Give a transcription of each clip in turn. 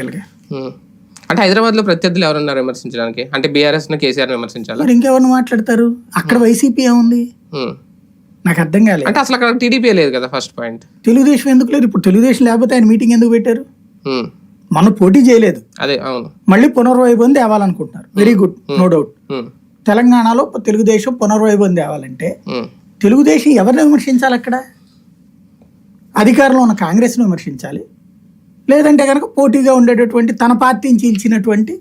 ఉమ్. అంటే హైదరాబాద్లో ప్రత్యర్థులు ఎవరున్నారు విమర్శించడానికి? అంటే బీఆర్ఎస్ను కేసీఆర్ విమర్శించాలా? మరి ఇంకెవరిని మాట్లాడతారు? అక్కడ వైసీపీ ఏముంది. నాకు అర్థం కాలేదు. అంటే అసలు అక్కడ టీడీపీ లేదు కదా ఫస్ట్ పాయింట్. తెలుగుదేశం ఎందుకు లేదు? ఇప్పుడు తెలుగుదేశం లేకపోతే ఆయన మీటింగ్ ఎందుకు పెట్టారు. మనం పోటీ చేయలేదు. అదే అవును. మళ్ళీ పునర్వైభవం తేవాలనుకుంటున్నారు. Very good no doubt. తెలంగాణలో తెలుగుదేశం పునర్వైభవం తేవాలంటే. తెలుగుదేశం ఎవరిని విమర్శించాలి అక్కడ? అధికారంలో ఉన్న కాంగ్రెస్ను విమర్శించాలి. లేదంటే కనుక పోటీగా ఉండేటటువంటి తన పార్టీని చీల్చినటువంటి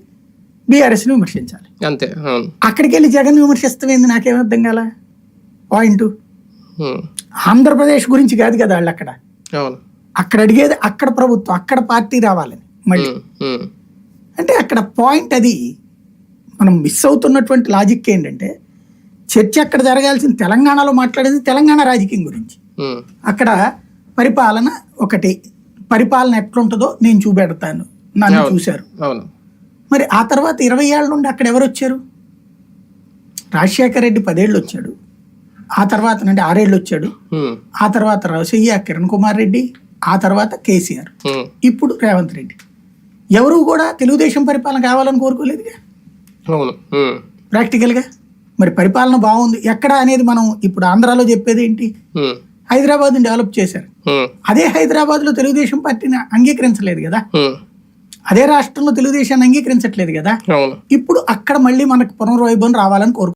బీఆర్ఎస్ని విమర్శించాలి. అంతే అక్కడికి వెళ్ళి జగన్ విమర్శిస్తామేంది నాకేం అర్థం కాల? పాయింట్. ఉమ్. ఆంధ్రప్రదేశ్ గురించి కాదు కదా వాళ్ళు అక్కడ. అక్కడ అడిగేది అక్కడ ప్రభుత్వం అక్కడ పార్టీ రావాలని మళ్ళీ. అంటే అక్కడ పాయింట్ అది మనం మిస్ అవుతున్నటువంటి లాజిక్ ఏంటంటే చర్చ అక్కడ జరగాల్సిన తెలంగాణలో మాట్లాడేది తెలంగాణ రాజకీయం గురించి. అక్కడ పరిపాలన ఒకటి. పరిపాలన ఎట్లుంటుందో నేను చూపెడతాను. నన్ను. చూశారు. మరి ఆ తర్వాత ఇరవై ఏళ్ళ నుండి అక్కడ ఎవరు వచ్చారు రాజశేఖర రెడ్డి పదేళ్ళు వచ్చాడు. ఆ తర్వాత నుండి ఆరేళ్ళు వచ్చాడు. ఆ తర్వాత రవసయ్య కిరణ్ కుమార్ రెడ్డి ఆ తర్వాత కేసీఆర్. ఇప్పుడు రేవంత్ రెడ్డి. ఎవరు కూడా తెలుగుదేశం పరిపాలన కావాలని కోరుకోలేదుగా. ప్రాక్టికల్గా మరి పరిపాలన బాగుంది. ఎక్కడ అనేది మనం ఇప్పుడు ఆంధ్రాలో చెప్పేది ఏంటి. హైదరాబాద్ని డెవలప్ చేశారు. అదే హైదరాబాద్లో తెలుగుదేశం పార్టీని అంగీకరించలేదు కదా. అదే రాష్ట్రంలో తెలుగుదేశాన్ని అంగీకరించట్లేదు కదా. ఇప్పుడు అక్కడ మళ్ళీ మనకు పునర్వైభవం రావాలని కోరుకుంటున్నారు.